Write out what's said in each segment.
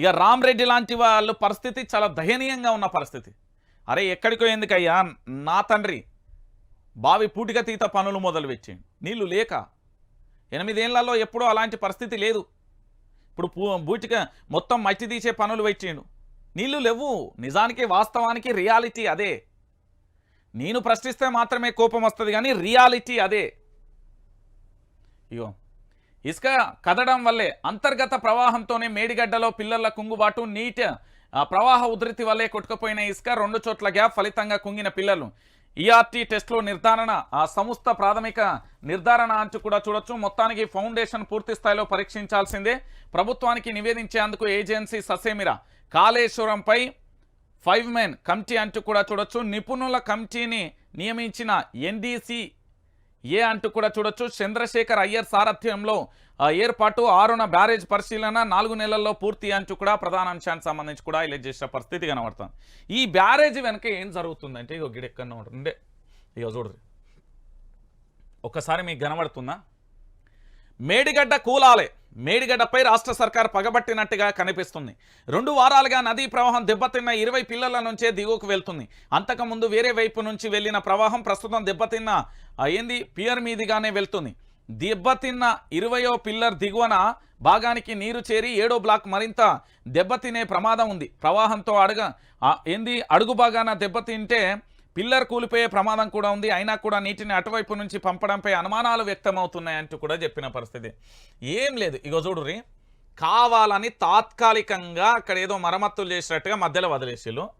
ఇక రామ్రెడ్డి లాంటి వాళ్ళు పరిస్థితి చాలా దయనీయంగా ఉన్న పరిస్థితి. అరే ఎక్కడికో ఎందుకయ్యా? నా తండ్రి బావి పూటికతీత పనులు మొదలుపెట్టిండు. నీళ్ళు లేక ఎనిమిదేళ్ళలో ఎప్పుడూ అలాంటి పరిస్థితి లేదు. ఇప్పుడు పూ- బూటిక మొత్తం మట్టి తీసే పనులు పెట్టిండు. నీళ్ళు లేవు. నిజానికి వాస్తవానికి రియాలిటీ అదే. నేను ప్రశ్నిస్తే మాత్రమే కోపం వస్తుంది కానీ రియాలిటీ అదే. ఇగో ఇసుక కదడం వల్లే అంతర్గత ప్రవాహంతోనే మేడిగడ్డలో పిల్లల కుంగుబాటు నీటి ప్రవాహ ఉధృతి వల్లే కొట్టుకుపోయిన ఇసుక రెండు చోట్ల గ్యాప్ ఫలితంగా కుంగిన పిల్లలు. ఈఆర్టీ టెస్ట్లో నిర్ధారణ ఆ సంస్థ ప్రాథమిక నిర్ధారణ అంచు కూడా చూడొచ్చు. మొత్తానికి ఫౌండేషన్ పూర్తి స్థాయిలో పరీక్షించాల్సిందే. ప్రభుత్వానికి నివేదించేందుకు ఏజెన్సీ ససేమిరా. కాళేశ్వరంపై ఫైవ్ మెన్ కమిటీ అంటూ కూడా చూడొచ్చు. నిపుణుల కమిటీని నియమించిన ఎన్డీసీ ఏ అంటూ కూడా చూడొచ్చు. చంద్రశేఖర్ అయ్యర్ సారథ్యంలో ఆ, ఏర్పాటు ఆరున బ్యారేజ్ పరిశీలన నాలుగు నెలల్లో పూర్తి అంటూ కూడా ప్రధాన అంశానికి సంబంధించి కూడా ఇలా చేసిన పరిస్థితి కనబడుతుంది. ఈ బ్యారేజ్ వెనక ఏం జరుగుతుందంటే ఇగో గిడెక్కడనే ఉంటుంది. ఇగో చూడదు ఒక్కసారి మీకు కనబడుతుందా? మేడిగడ్డ కూలాలే. మేడిగడ్డపై రాష్ట్ర సర్కార్ పగబట్టినట్టుగా కనిపిస్తుంది. రెండు వారాలుగా నదీ ప్రవాహం దెబ్బతిన్న ఇరవై పిల్లల నుంచే దిగువకు వెళ్తుంది. అంతకుముందు వేరే వైపు నుంచి వెళ్ళిన ప్రవాహం ప్రస్తుతం దెబ్బతిన్న ఏంది పియర్ మీదిగానే వెళ్తుంది. దెబ్బతిన్న ఇరవయో పిల్లర్ దిగువన భాగానికి నీరు చేరి ఏడో బ్లాక్ మరింత దెబ్బతినే ప్రమాదం ఉంది. ప్రవాహంతో అడుగ ఏంది అడుగు భాగాన దెబ్బతింటే పిల్లర్ కూలిపోయే ప్రమాదం కూడా ఉంది. అయినా కూడా నీటిని అటువైపు నుంచి పంపడంపై అనుమానాలు వ్యక్తమవుతున్నాయంటూ కూడా చెప్పిన పరిస్థితి. ఏం లేదు. ఇగో చూడుర్రి. కావాలని తాత్కాలికంగా అక్కడ ఏదో మరమ్మతులు చేసినట్టుగా మధ్యలో వదిలేసిళ్ళు.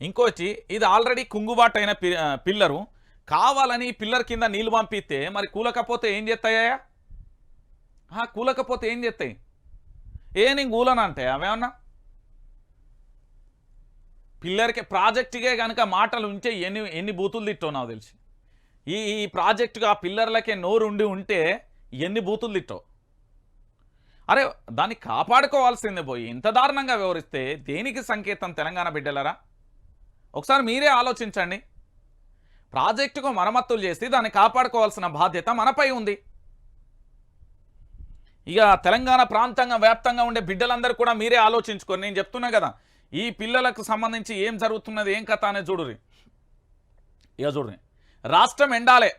ఇంకోటి ఇది ఆల్రెడీ కుంగుబాటు అయిన పిల్లరు. కావాలని పిల్లర్ కింద నీళ్ళు పంపిస్తే మరి కూలకపోతే ఏం చేస్తాయా? ఆ, కూలకపోతే ఏం చేస్తాయి? ఏ నేను కూలనంటే అవేమన్నా? పిల్లర్కి ప్రాజెక్టుకే కనుక మాటలు ఉంటే ఎన్ని ఎన్ని బూతులు తిట్టో నాకు తెలిసి. ఈ ఈ ప్రాజెక్టుగా ఆ పిల్లర్లకే నోరు ఉండి ఉంటే ఎన్ని బూతులు తిట్టో. అరే దాన్ని కాపాడుకోవాల్సిందే పోయి ఇంత దారుణంగా వివరిస్తే దేనికి సంకేతం తెలంగాణ బిడ్డలరా? ఒకసారి మీరే ఆలోచించండి. ప్రాజెక్టుకు మరమ్మతులు చేసి దాన్ని కాపాడుకోవాల్సిన బాధ్యత మనపై ఉంది. ఇక తెలంగాణ ప్రాంతంగా వ్యాప్తంగా ఉండే బిడ్డలందరూ కూడా మీరే ఆలోచించుకొని నేను చెప్తున్నా కదా ఈ పిల్లలకు సంబంధించి ఏం జరుగుతున్నది ఏం కథ అనేది చూడురి ఇక చూడురి రాష్ట్రం ఎండాలే.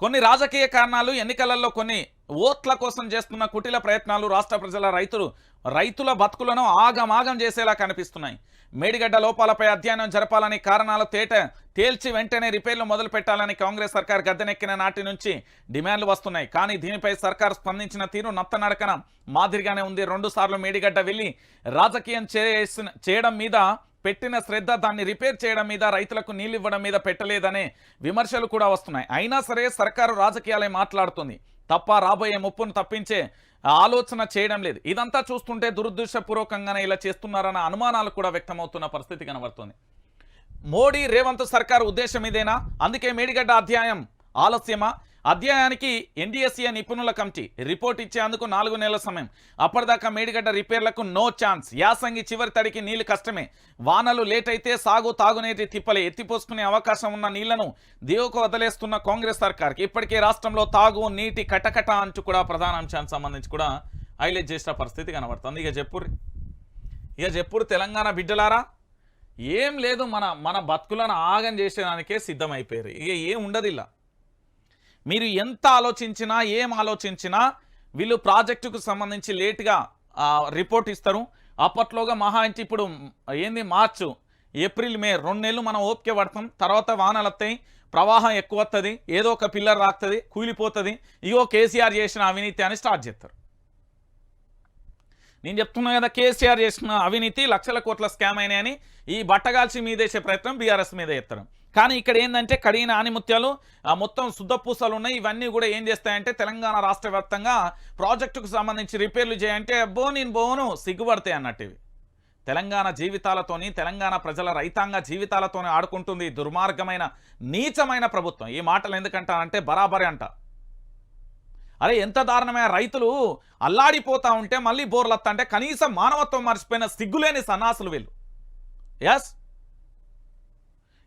కొన్ని రాజకీయ కారణాలు ఎన్నికలలో కొన్ని ఓట్ల కోసం చేస్తున్న కుటిల ప్రయత్నాలు రాష్ట్ర ప్రజల రైతులు రైతుల బతుకులను ఆగమాగం చేసేలా కనిపిస్తున్నాయి. మేడిగడ్డ లోపాలపై అధ్యయనం జరపాలని కారణాలు తేట తేల్చి వెంటనే రిపేర్లు మొదలు పెట్టాలని కాంగ్రెస్ సర్కార్ గద్దెనెక్కిన నాటి నుంచి డిమాండ్లు వస్తున్నాయి. కానీ దీనిపై సర్కార్ స్పందించిన తీరు నత్తనడకన మాదిరిగానే ఉంది. రెండు సార్లు మేడిగడ్డ వెళ్ళి రాజకీయం చేసిన చేయడం మీద పెట్టిన శ్రద్ధ దాన్ని రిపేర్ చేయడం మీద రైతులకు నీళ్ళు ఇవ్వడం మీద పెట్టలేదనే విమర్శలు కూడా వస్తున్నాయి. అయినా సరే సర్కారు రాజకీయాలే మాట్లాడుతుంది. తప్ప రాబోయే ముప్పును తప్పించే ఆలోచన చేయడం లేదు. ఇదంతా చూస్తుంటే దురుద్దేశపూర్వకంగానే ఇలా చేస్తున్నారన్న అనుమానాలు కూడా వ్యక్తమవుతున్న పరిస్థితి కనబడుతుంది. మోడీ రేవంత్ సర్కార్ ఉద్దేశం ఇదేనా? అందుకే మేడిగడ్డ అధ్యాయం ఆలస్యమా? అధ్యాయానికి ఎన్డీఎస్ఏ నిపుణుల కమిటీ రిపోర్ట్ ఇచ్చేందుకు నాలుగు నెలల సమయం. అప్పటిదాకా మేడిగడ్డ రిపేర్లకు నో ఛాన్స్. యాసంగి చివరి తడికి నీళ్ళు కష్టమే. వానలు లేట్ అయితే సాగు తాగునీటి తిప్పలే. ఎత్తిపోసుకునే అవకాశం ఉన్న నీళ్ళను దేవుకు వదిలేస్తున్న కాంగ్రెస్ సర్కార్కి. ఇప్పటికే రాష్ట్రంలో తాగు నీటి కటకట అంటూ కూడా ప్రధాన అంశానికి సంబంధించి కూడా హైలైట్ చేసిన పరిస్థితి కనబడుతుంది. ఇక చెప్పుర్రి. ఇక చెప్పురు తెలంగాణ బిడ్డలారా? ఏం లేదు మన మన బతుకులను ఆగం చేసేదానికే సిద్ధమైపోయారు. ఇక ఏం ఉండదు ఇలా మీరు ఎంత ఆలోచించినా ఏం ఆలోచించినా వీళ్ళు ప్రాజెక్టుకు సంబంధించి లేటుగా రిపోర్ట్ ఇస్తారు. అప్పట్లోగా మహా అంటే ఇప్పుడు ఏంది మార్చు ఏప్రిల్ మే రెండు నెలలు మనం ఓపిక పడతాం. తర్వాత వానలు వస్తాయి ప్రవాహం ఎక్కువ వస్తుంది ఏదో ఒక పిల్లర్ రాస్తుంది కూలిపోతుంది. ఇగో కేసీఆర్ చేసిన అవినీతి అని స్టార్ట్ చేస్తారు. నేను చెప్తున్నా కదా కేసీఆర్ చేసిన అవినీతి లక్షల కోట్ల స్కామ్ అయినాయని ఈ బట్టగాల్చి మీదేసే ప్రయత్నం బీఆర్ఎస్ మీద ఎత్తడం కానీ ఇక్కడ ఏంటంటే కడిగిన ఆనిముత్యాలు ఆ మొత్తం శుద్ధపూసలు ఉన్నాయి. ఇవన్నీ కూడా ఏం చేస్తాయంటే తెలంగాణ రాష్ట్ర వ్యాప్తంగా ప్రాజెక్టుకు సంబంధించి రిపేర్లు చేయంటే బో నేను బోను సిగ్గుపడతాయి అన్నట్టు ఇవి. తెలంగాణ జీవితాలతోని తెలంగాణ ప్రజల రైతాంగ జీవితాలతోని ఆడుకుంటుంది దుర్మార్గమైన నీచమైన ప్రభుత్వం. ఈ మాటలు ఎందుకంటానంటే బరాబరే అంట. అరే ఎంత దారుణమైన రైతులు అల్లాడిపోతా ఉంటే మళ్ళీ బోర్లత్తా అంటే కనీసం మానవత్వం మర్చిపోయిన సిగ్గులేని సన్నాసులు వీళ్ళు. ఎస్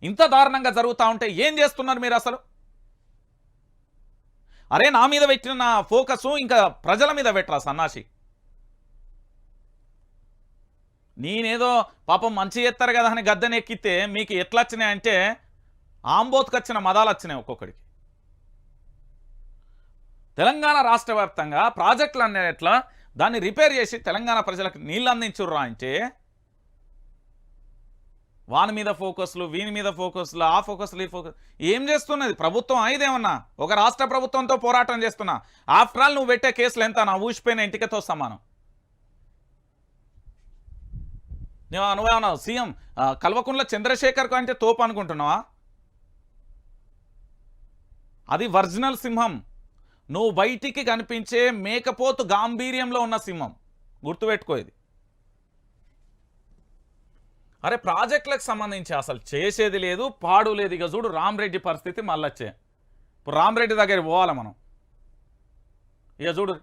ఇంత దారుణంగా జరుగుతూ ఉంటే ఏం చేస్తున్నారు మీరు అసలు? అరే నా మీద పెట్టిన నా ఫోకస్ ఇంకా ప్రజల మీద పెట్టరా సన్నాసి? నేనేదో పాపం మంచి చేస్తారు కదా అని గద్దెని ఎక్కితే మీకు ఎట్లా వచ్చినాయి అంటే ఆంబోత్కి వచ్చిన మదాలు వచ్చినాయి ఒక్కొక్కడికి. తెలంగాణ రాష్ట్ర వ్యాప్తంగా ప్రాజెక్టులు అనేట్లా దాన్ని రిపేర్ చేసి తెలంగాణ ప్రజలకు నీళ్ళు అందించుర్రా అంటే వాని మీద ఫోకస్లు వీని మీద ఫోకస్లు ఆ ఫోకస్లు ఈ ఫోకస్. ఏం చేస్తున్నది? ప్రభుత్వం అయిదేమన్నా ఒక రాష్ట్ర ప్రభుత్వంతో పోరాటం చేస్తున్నా. ఆఫ్టర్ ఆల్ నువ్వు పెట్టే కేసులు ఎంత? నా ఊసిపోయిన ఇంటికతో సమానం. నువ్వు నువ్వేమన్నా సీఎం ఆ, కల్వకుంట్ల చంద్రశేఖర్ అంటే తోపు అనుకుంటున్నావా? అది ఒరిజినల్ సింహం. నువ్వు బయటికి కనిపించే మేకపోతు గాంభీర్యంలో ఉన్న సింహం. గుర్తుపెట్టుకో ఇది. అరే ప్రాజెక్టులకు సంబంధించి అసలు చేసేది లేదు పాడు లేదు. ఇక చూడు రామరెడ్డి పరిస్థితి మళ్ళొచ్చే. ఇప్పుడు రామరెడ్డి దగ్గర పోవాలి మనం? ఇక చూడు